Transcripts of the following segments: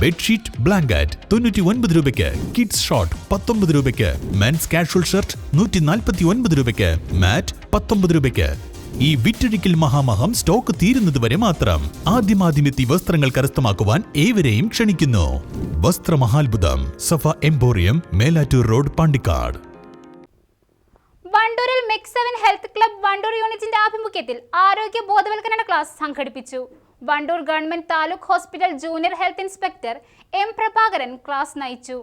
Bedsheet blanket തൊണ്ണൂറ്റി ഒൻപത് രൂപയ്ക്ക് കിഡ്സ് ഷോർട്ട് പത്തൊമ്പത് രൂപയ്ക്ക് മെൻസ് കാഷ്വൽ ഷർട്ട് നൂറ്റി നാൽപ്പത്തി ഒൻപത് രൂപയ്ക്ക് മാറ്റ് പത്തൊമ്പത് രൂപയ്ക്ക്. ഈ വിറ്റഴിക്കൽ മഹാമഹം സ്റ്റോക്ക് തീരുന്നതുവരെ മാത്രം ആദ്യമാദ്യമെത്തി വസ്ത്രങ്ങൾ കരസ്ഥമാക്കുവാൻ ഏവരെയും ക്ഷണിക്കുന്നു. വസ്ത്രമഹാത്ഭുതം Safa emporium Melattur road Pandikkad. വണ്ടൂരിൽ mix seven health club Wandoor യൂണിറ്റിന്റെ ആഭിമുഖ്യത്തിൽ ആരോഗ്യ ബോധവൽക്കരണ ക്ലാസ് സംഘടിപ്പിച്ചു. Wandoor government taluk hospital junior health inspector M Prabhakaran class നയിച്ചു.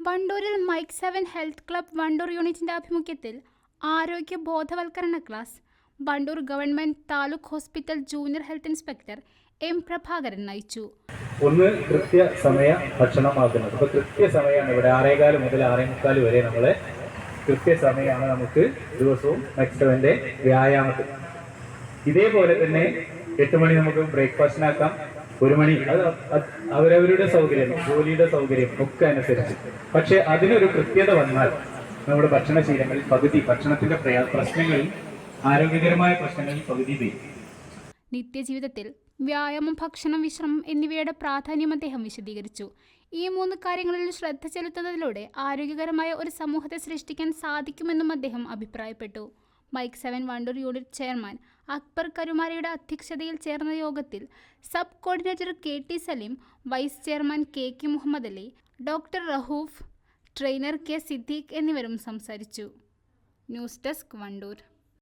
വണ്ടൂരിൽ mike seven health club Wandoor യൂണിറ്റിന്റെ ആഭിമുഖ്യത്തിൽ ആരോഗ്യ ബോധവൽക്കരണ class Wandoor government taluk hospital junior health inspector M Prabhakaran നയിച്ചു. ഒന്ന് കൃത്യസമയ ഭക്ഷണമാക്കുന്നത് അപ്പോൾ കൃത്യസമയമാണ് ഇവിടെ ആറേകാൽ മുതൽ ആറേ മുക്കാൽ വരെ നമ്മൾ കൃത്യസമയമാണ് നമുക്ക് ദിവസവും മെക്സവന്റെ വ്യായാമത്തിൽ. ഇതേപോലെ തന്നെ എട്ട് മണി നമുക്ക് ബ്രേക്ക്ഫാസ്റ്റിനാക്കാം. ഒരു മണി. അത് അവരവരുടെ സൗകര്യം ജോലിയുടെ സൗകര്യം ഒക്കെ അനുസരിച്ച്. പക്ഷെ അതിനൊരു കൃത്യത വന്നാൽ നമ്മുടെ ഭക്ഷണശീലങ്ങളിൽ പകുതി ഭക്ഷണത്തിന്റെ പ്രശ്നങ്ങളിൽ ആരോഗ്യകരമായ പ്രശ്നങ്ങളിൽ പകുതി വരും. നിത്യജീവിതത്തിൽ വ്യായാമം ഭക്ഷണം വിശ്രമം എന്നിവയുടെ പ്രാധാന്യം അദ്ദേഹം വിശദീകരിച്ചു. ഈ മൂന്ന് കാര്യങ്ങളിൽ ശ്രദ്ധ ചെലുത്തുന്നതിലൂടെ ആരോഗ്യകരമായ ഒരു സമൂഹത്തെ സൃഷ്ടിക്കാൻ സാധിക്കുമെന്നും അദ്ദേഹം അഭിപ്രായപ്പെട്ടു. Mike seven Wandoor unit chairman Akbar കരുമാരയുടെ അധ്യക്ഷതയിൽ ചേർന്ന യോഗത്തിൽ sub coordinator K T Saleem vice chairman K K Muhammad Ali doctor Rahoof trainer K Siddique എന്നിവരും സംസാരിച്ചു. News desk Wandoor.